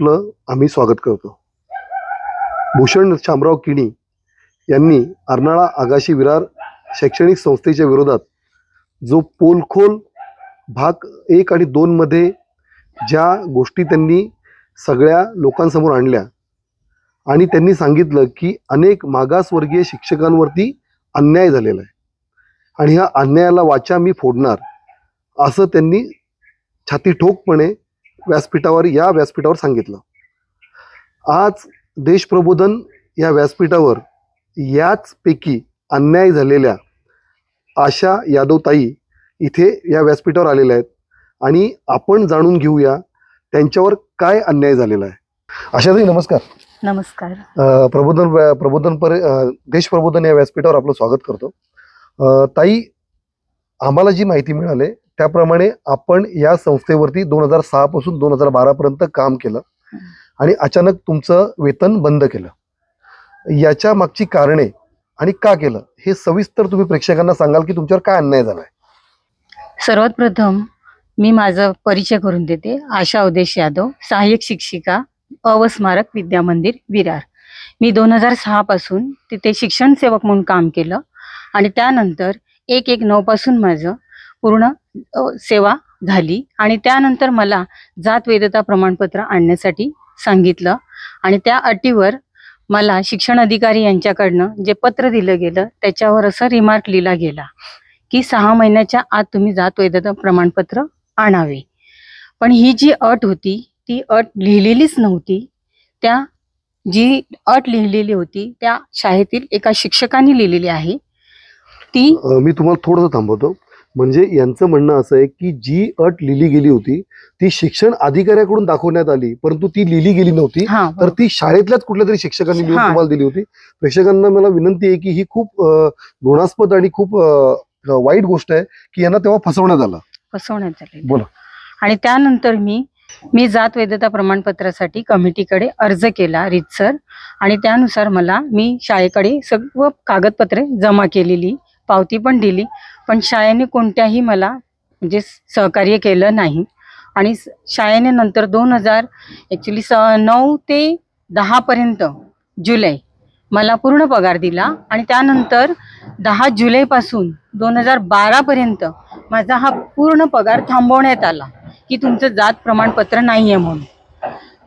आपलं आम्ही स्वागत करतो. भूषण शामराव किणी यांनी अर्नाळा आगाशी विरार शैक्षणिक संस्थेच्या विरोधात जो पोलखोल भाग एक आणि दोनमध्ये ज्या गोष्टी त्यांनी सगळ्या लोकांसमोर आणल्या आणि त्यांनी सांगितलं की अनेक मागासवर्गीय शिक्षकांवरती अन्याय झालेला आहे. आणि ह्या अन्यायाला वाचा मी फोडणार असं त्यांनी छाती ठोकपणे व्यासपीठावर या व्यासपीठावर सांगितलं. आज देशप्रबोधन या व्यासपीठावर याचपैकी अन्याय झालेल्या आशा यादवताई इथे या व्यासपीठावर आलेल्या आहेत. आणि आपण जाणून घेऊया त्यांच्यावर काय अन्याय झालेला आहे. आशाताई नमस्कार. नमस्कार. प्रबोधन प्रबोधन पर देश प्रबोधन या व्यासपीठावर आपलं स्वागत करतो. ताई आम्हाला जी माहिती मिळाली त्याप्रमाणे आपण या संस्थेवरती दोन हजार सहा पासून दोन हजार बारा पर्यंत काम केलं. आणि अचानक तुमचं वेतन बंद केलं. याच्या मागची कारणे आणि का केलं हे सविस्तर तुम्ही प्रेक्षकांना सांगाल की तुमच्यावर काय अन्याय झालाय? सर्वात प्रथम मी माझा परिचय करून देते. आशा उदेश यादव सहाय्यक शिक्षिका अवस्मारक विद्या मंदिर विरार. मी दोन हजार सहा पासून तिथे शिक्षण सेवक म्हणून काम केलं. आणि त्यानंतर एक एक नऊ पासून माझं पूर्ण सेवा झाली. आणि त्यानंतर मला जात वैधता प्रमाणपत्र आणण्यासाठी सांगितलं. आणि त्या अटीवर मला शिक्षण अधिकारी यांच्याकडनं जे पत्र दिलं गेलं त्याच्यावर असं रिमार्क लिहिला गेला की सहा महिन्याच्या आत तुम्ही जात वैधता प्रमाणपत्र आणावे. पण ही जी अट होती ती अट लिहिलेलीच नव्हती. त्या जी अट लिहिलेली होती त्या शाळेतील एका शिक्षकाने लिहिलेली आहे. ती मी तुम्हाला थोडंसं थांबवतो. म्हणजे यांचं म्हणणं असं आहे की जी अट लिहिली गेली होती ती शिक्षण अधिकाऱ्याकडून दाखवण्यात आली परंतु ती लिहिली गेली नव्हती. तर ती शाळेतल्याच कुठल्या तरी शिक्षकांनी लिहून. तुम्हाला दिली होती. प्रेक्षकांना मला विनंती आहे की ही खूप अ, घृणास्पद आणि खूप वाईट गोष्ट आहे की यांना तेव्हा फसवण्यात आलं. फसवण्यात आली बोला. आणि त्यानंतर मी मी जात वैधता प्रमाणपत्रासाठी कमिटीकडे अर्ज केला रितसर. आणि त्यानुसार मला मी शाळेकडे सर्व कागदपत्रे जमा केलेली. पावती पण दिली पण शाळेने कोणत्याही मला म्हणजे सहकार्य केलं नाही. आणि स- शाळेने नंतर दोन हजार ॲक्च्युली स नऊ ते दहापर्यंत जुलै मला पूर्ण पगार दिला आणि त्यानंतर दहा जुलैपासून दोन हजार बारापर्यंत माझा हा पूर्ण पगार थांबवण्यात आला की तुमचं जात प्रमाणपत्र नाही आहे म्हणून.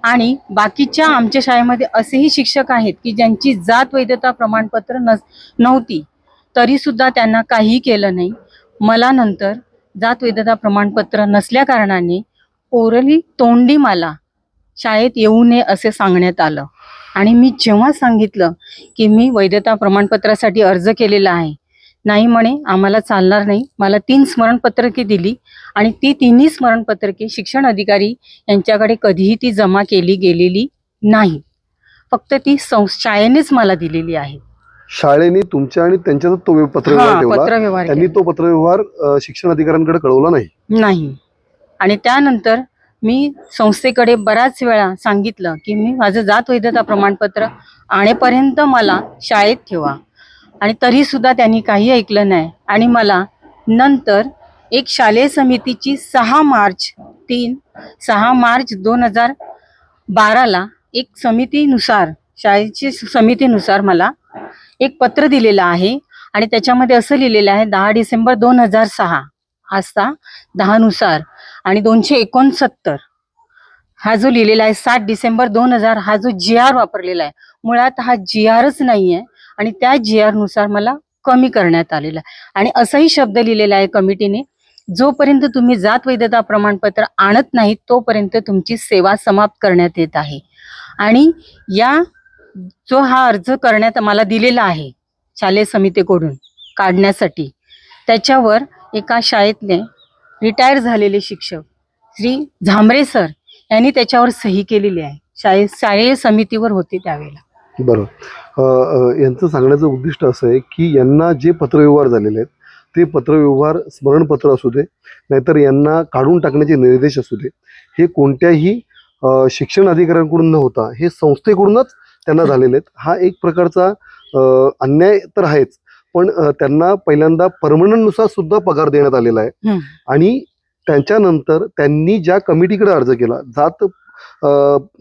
आणि बाकीच्या आमच्या शाळेमध्ये असेही शिक्षक आहेत की ज्यांची जात वैधता प्रमाणपत्र नस नव्हती तरीसुद्धा त्यांना काही केलं नाही. मला नंतर जात वैधता प्रमाणपत्र नसल्या कारणाने ओरली तोंडी मला शाळेत येऊ नये असे सांगण्यात आलं. आणि मी जेव्हा सांगितलं की मी वैधता प्रमाणपत्रासाठी अर्ज केलेला आहे नाही म्हणे आम्हाला चालणार नाही. मला तीन स्मरणपत्रके दिली आणि ती तिन्ही स्मरणपत्रके शिक्षण अधिकारी यांच्याकडे कधीही ती जमा केली गेलेली नाही. फक्त ती सं शाळेनेच मला दिलेली आहे. शाळेने तुमच्या आणि त्यांच्यात तो व्य- पत्रव्यवहार ठेवला. पत्रव्यवहार त्यांनी केला. तो पत्रव्यवहार अ, शिक्षण अधिकाऱ्यांकडे कळवला नाही. नाही. आणि त्यानंतर मी संस्थेकडे बऱ्याच वेळा सांगितलं की मी माझं जात वैधता प्रमाणपत्र आणेपर्यंत मला शाळेत ठेवा. आणि तरी सुद्धा त्यांनी काही ऐकलं नाही. आणि मला नंतर एक शालेय समितीची सहा मार्च तीन सहा मार्च दोन हजार बाराला एक समितीनुसार शाळेची समितीनुसार मला एक पत्र दिलेलं आहे आणि त्याच्यामध्ये असं लिहिलेलं आहे दहा डिसेंबर दोन हजार सहा. आजचा दहानुसार आणि दोनशे एकोणसत्तर. हा जो लिहिलेला आहे सात डिसेंबर दोन हजार हा जो जी आर वापरलेला आहे मुळात हा जी आरच नाही आहे आणि त्या जी आरनुसार मला कमी करण्यात आलेला आहे. आणि असाही शब्द लिहिलेला आहे कमिटीने जोपर्यंत तुम्ही जात वैधता प्रमाणपत्र आणत नाही तोपर्यंत तुमची सेवा समाप्त करण्यात येत आहे. आणि या जो हा अर्ज करण्यात मला दिलेला आहे शालेय समितीकडून काढण्यासाठी त्याच्यावर एका शाळेतले रिटायर झालेले शिक्षक श्री झांबरे सर यांनी त्याच्यावर सही केलेली आहे. शाळे शालेय समितीवर होते त्यावेळेला. बरोबर. यांचं सांगण्याचं उद्दिष्ट असं आहे की यांना जे पत्रव्यवहार झालेले आहेत ते पत्रव्यवहार स्मरणपत्र असू दे नाहीतर यांना काढून टाकण्याचे निर्देश असू दे हे कोणत्याही शिक्षण अधिकाऱ्यांकडून न होता हे संस्थेकडूनच त्यांना झालेले आहेत. हा एक प्रकारचा अन्याय तर आहेच. पण त्यांना पहिल्यांदा परमनंटनुसार सुद्धा पगार देण्यात आलेला आहे. आणि त्यांच्यानंतर त्यांनी ज्या कमिटीकडे अर्ज केला जात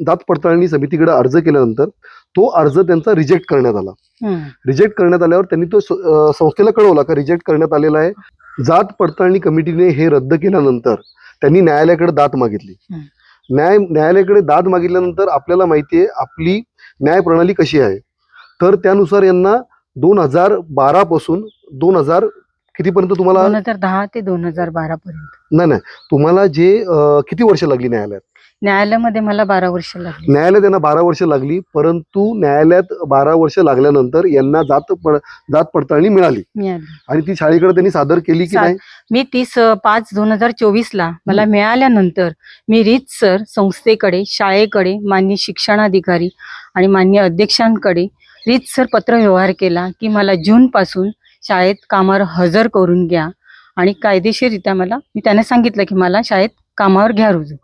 जात पडताळणी समितीकडे अर्ज केल्यानंतर तो अर्ज त्यांचा रिजेक्ट करण्यात आला. रिजेक्ट करण्यात आल्यावर त्यांनी तो संस्थेला कळवला का रिजेक्ट करण्यात आलेला आहे. जात पडताळणी कमिटीने हे रद्द केल्यानंतर त्यांनी न्यायालयाकडे दाद मागितली. न्याय न्यायालयाकडे दाद मागितल्यानंतर आपल्याला माहिती आहे आपली न्याय प्रणाली कशी आहे. तर त्यानुसार यांना दोन हजार बारा पासून दोन हजार कितीपर्यंत तुम्हाला दोन हजार दहा ते दोन हजार बारा पर्यंत. नाही नाही. तुम्हाला जे अ, किती वर्ष लागली न्यायालयात? न्यायालयामध्ये मला बारा वर्ष लागली. न्यायालयात त्यांना बारा वर्ष लागली परंतु न्यायालयात बारा वर्ष लागल्यानंतर यांना जात पड जात पडताळणी मिळाली. मिळाली. आणि ती शाळेकडे त्यांनी सादर केली की सा- नाही? मी तीस अ, पाच दोन हजार चोवीस ला मला मिळाल्यानंतर मी रीतसर संस्थेकडे शाळेकडे मान्य शिक्षणाधिकारी आणि मान्य अध्यक्षांकडे रीतसर पत्रव्यवहार केला की मला जून पासून शाळेत कामावर हजर करून घ्या. आणि कायदेशीररित्या मला मी त्यांना सांगितलं की मला शाळेत कामावर घ्या रुजू.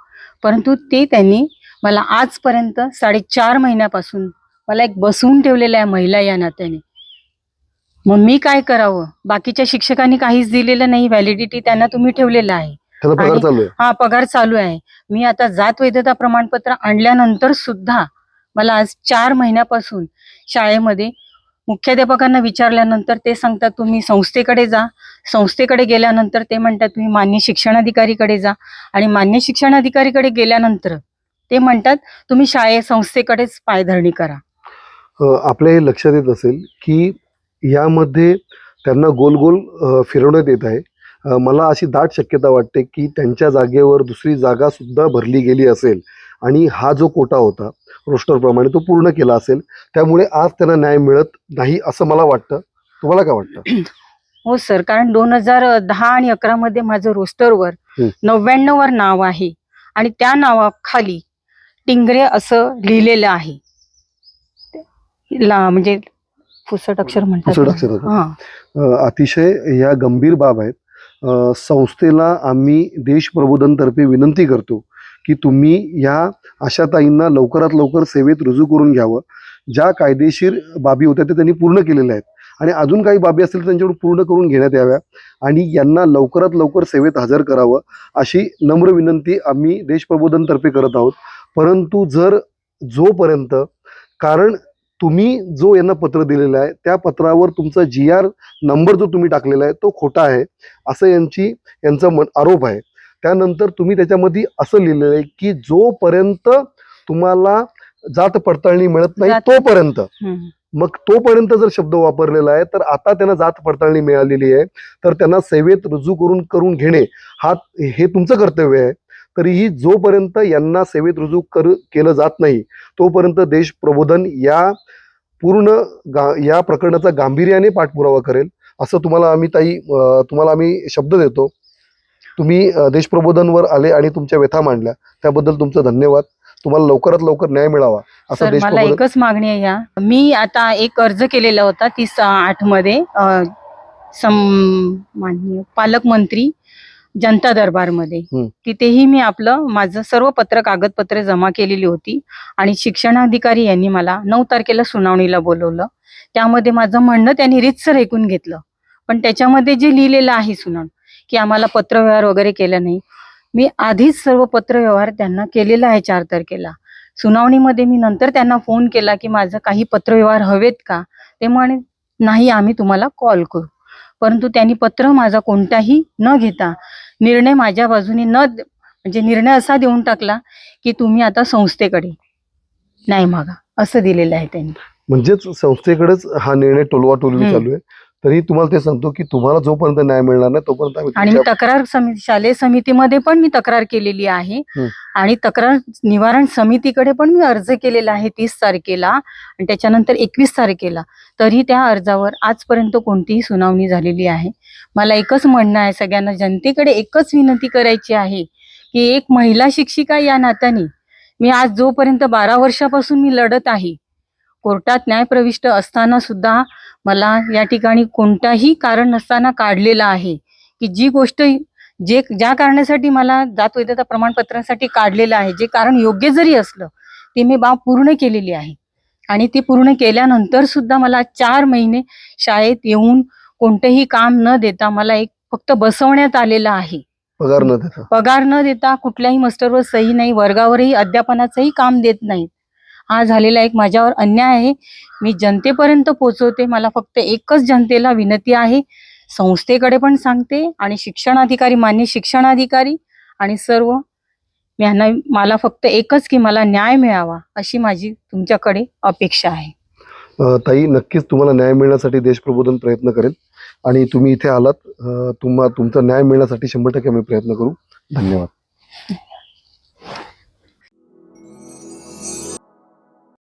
परंतु ते त्यांनी मला आजपर्यंत साडेचार महिन्यापासून मला एक बसवून ठेवलेलं आहे महिला या नात्याने. मग मी काय करावं? बाकीच्या शिक्षकांनी काहीच दिलेलं नाही व्हॅलिडिटी त्यांना तुम्ही ठेवलेलं आहे. हा पगार चालू आहे. मी आता जात वैधता प्रमाणपत्र आणल्यानंतर सुद्धा मला आज चार महिन्यापासून शाळेमध्ये मुख्याध्यापकांना विचारल्यानंतर ते सांगतात तुम्ही संस्थेकडे जा. संस्थेकडे गेल्यानंतर ते म्हणतात तुम्ही मान्य शिक्षणाधिकारीकडे जा. आणि मान्य शिक्षणाधिकारीकडे गेल्यानंतर ते म्हणतात तुम्ही शाळे संस्थेकडेच पायधरणी करा. आपल्या हे लक्षात येत असेल की यामध्ये त्यांना गोल गोल फिरवण्यात येत आहे. मला अशी दाट शक्यता वाटते की त्यांच्या जागेवर दुसरी जागा सुद्धा भरली गेली असेल. आणि हा जो कोटा होता रोस्टरप्रमाणे तो पूर्ण केला असेल त्यामुळे आज त्यांना न्याय मिळत नाही असं मला वाटतं. तुम्हाला काय वाटतं? हो सर कारण दोन हजार दहा आणि अकरा मध्ये माझं रोस्टरवर. नव्याण्णव वर नाव आहे आणि त्या नावाखाली टिंगरे असं लिहिलेलं आहे. ला म्हणजे पुसट अक्षर म्हणतात अतिशय या गंभीर बाब आहेत. संस्थेला आम्ही देश प्रबोधनतर्फे विनंती करतो की तुम्ही या आशाताईंना लवकरात लवकर सेवेत रुजू करून घ्यावं. ज्या कायदेशीर बाबी होत्या त्या त्यांनी पूर्ण केलेल्या आहेत. आणि अजून काही बाबी असतील तर त्यांच्याकडून पूर्ण करून घेण्यात याव्या. आणि यांना लवकरात लवकर सेवेत हजर करावं अशी नम्र विनंती आम्ही देश प्रबोधनतर्फे करत आहोत. परंतु जर जोपर्यंत कारण तुम्ही जो यांना पत्र दिलेलं आहे त्या पत्रावर तुमचा जी आर नंबर जो तुम्ही टाकलेला आहे तो खोटा आहे असं यांची यांचा मन आरोप आहे. त्यानंतर तुम्ही त्याच्यामध्ये असं लिहिलेलं आहे की जोपर्यंत तुम्हाला जात पडताळणी मिळत नाही तोपर्यंत. मग तोपर्यंत जर शब्द वापरलेला आहे तर आता त्यांना जात पडताळणी मिळालेली आहे तर त्यांना सेवेत रुजू करून करून घेणे हा हे तुमचं कर्तव्य आहे. तरीही जोपर्यंत यांना सेवेत रुजू कर केलं जात नाही तोपर्यंत देश प्रबोधन या पूर्ण गा या प्रकरणाचा गांभीर्याने पाठपुरावा करेल असं तुम्हाला आम्ही ताई तुम्हाला आम्ही शब्द देतो. तुम्ही अं, देश प्रबोधनवर आले आणि तुमच्या व्यथा मांडल्या त्याबद्दल तुमचं धन्यवाद. तुम्हाला लवकरात लवकर न्याय मिळावा असं मला एकच मागणी आहे या. मी आता एक अर्ज केलेला होता तीस आठमध्ये माननीय पालकमंत्री जनता दरबारमध्ये. तिथेही मी आपलं माझं सर्व पत्र कागदपत्रे जमा केलेली होती आणि शिक्षणाधिकारी यांनी मला नऊ तारखेला सुनावणीला बोलवलं. त्यामध्ये माझं म्हणणं त्यांनी रितसर ऐकून घेतलं. पण त्याच्यामध्ये जे लिहिलेलं आहे सुनावणी की आम्हाला पत्रव्यवहार वगैरे केला नाही. मी आधीच सर्व पत्रव्यवहार त्यांना केलेला आहे चार तारखेला सुनावणीमध्ये मी नंतर त्यांना फोन केला की माझं काही पत्रव्यवहार हवेत का? ते म्हणे नाही आम्ही तुम्हाला कॉल करू. परंतु त्यांनी पत्र माझा कोणताही न घेता निर्णय माझ्या बाजूने न म्हणजे निर्णय असा देऊन टाकला की तुम्ही आता संस्थेकडे नाही मागा. असं दिलेलं आहे त्यांनी. म्हणजेच संस्थेकडेच हा निर्णय टोलवा टोलवी. चालू आहे. तरी तुम्हाला ते सांगतो की तुम्हाला जोपर्यंत न्याय मिळणार नाही तोपर्यंत आम्ही आणि मी तुमच्या- तक्रार समिती शालेय समितीमध्ये पण मी तक्रार केलेली आहे. हं. आणि तक्रार निवारण समितीकडे पण मी अर्ज केलेला आहे तीस तारखेला आणि त्याच्यानंतर एकवीस तारखेला. तरी त्या अर्जावर आजपर्यंत कोणतीही सुनावणी झालेली आहे. मला एकच म्हणणं आहे सगळ्यांना जनतेकडे एकच विनंती करायची आहे की एक महिला शिक्षिका या नात्याने मी आज जोपर्यंत बारा वर्षापासून मी लढत आहे कोर्टात न्यायप्रविष्ट असताना सुद्धा मला या ठिकाणी कोणताही कारण नसताना काढलेलं आहे. की जी गोष्ट जे ज्या कारणासाठी मला जात वैधता प्रमाणपत्रासाठी काढलेलं आहे जे कारण योग्य जरी असलं ते मी बाब पूर्ण केलेली आहे. आणि ते पूर्ण केल्यानंतर सुद्धा मला चार महिने शाळेत येऊन कोणतंही काम न देता मला एक फक्त बसवण्यात आलेलं आहे. पगार न देता. पगार न देता कुठल्याही मस्टरवर सही नाही वर्गावरही अध्यापनाचंही काम देत नाहीत. हा झालेला एक माझ्यावर अन्याय आहे. मी जनतेपर्यंत पोचवते. मला फक्त एकच जनतेला विनंती आहे. संस्थेकडे पण सांगते आणि शिक्षणाधिकारी मान्य शिक्षणाधिकारी आणि सर्व. यांना मला फक्त एकच की मला न्याय मिळावा अशी माझी तुमच्याकडे अपेक्षा आहे. ताई नक्कीच तुम्हाला न्याय मिळण्यासाठी देशप्रबोधन प्रयत्न करेल आणि तुम्ही इथे आलात. तुम्हा तुमचा न्याय मिळण्यासाठी शंभर टक्के आम्ही प्रयत्न करू. धन्यवाद.